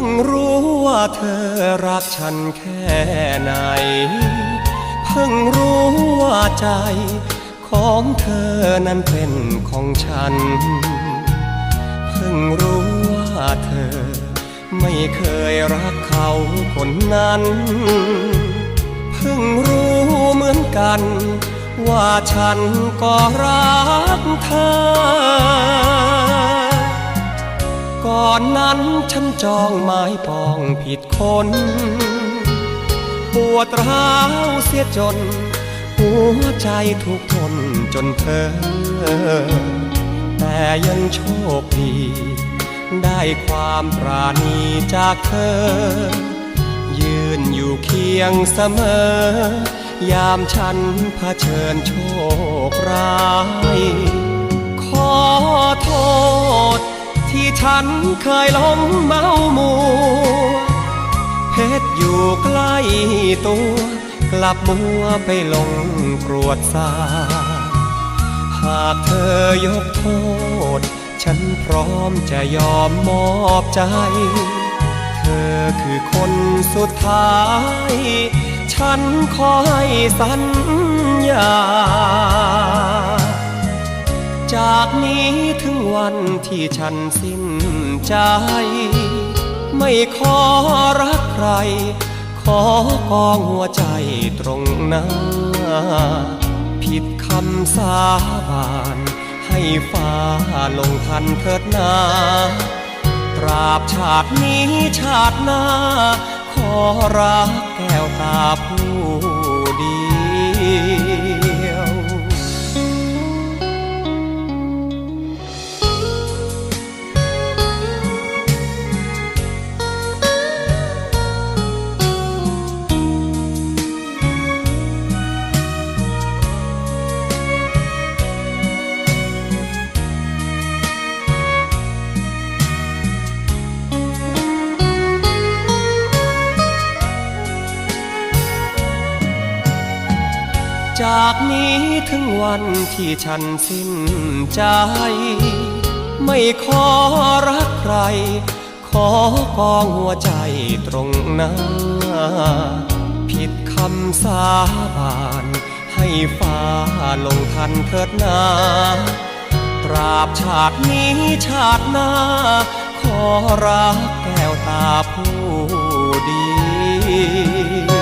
พิ่งรู้ว่าเธอรักฉันแค่ไหน เพิ่งรู้ว่าใจของเธอนั้นเป็นของฉัน เพิ่งรู้ว่าเธอไม่เคยรักเขาคนนั้น เพิ่งรู้เหมือนกัน ว่าฉันก็รักเธอ อนนั้นฉันจองไม้ปองผิดคน ปวดร้าวเสียจน หัวใจทุกทนจนเธอ แต่ยังโชคดี ได้ความปราณีจากเธอ ยืนอยู่เคียงเสมอ ยามฉันเผชิญโชคร้าย ขอ ฉันเคยหลงเมามัวเพชรอยู่ใกล้ตัว กลับมัวไปหลงกรวดสาหากเธอยกโทษ ฉันพร้อมจะยอมมอบใจ เธอคือคนสุดท้าย ฉันขอให้สัญญา จากนี้ถึงวันที่ฉันสิ้นใจ ไม่ขอรักใคร ขอกองหัวใจตรงหน้า ผิดคำสาบาน ให้ฟ้าลงทันเถิดนาตราบชาตินี้ชาติหน้า ขอรักแก้วตาผู้ จากนี้ถึงวันที่ฉันสิ้นใจ ไม่ขอรักใคร ขอกองหัวใจตรงหน้า ผิดคำสาบาน ให้ฟ้าลงทันเถิดนาตราบชาตินี้ชาติหน้า ขอรักแก้วตาผู้ดี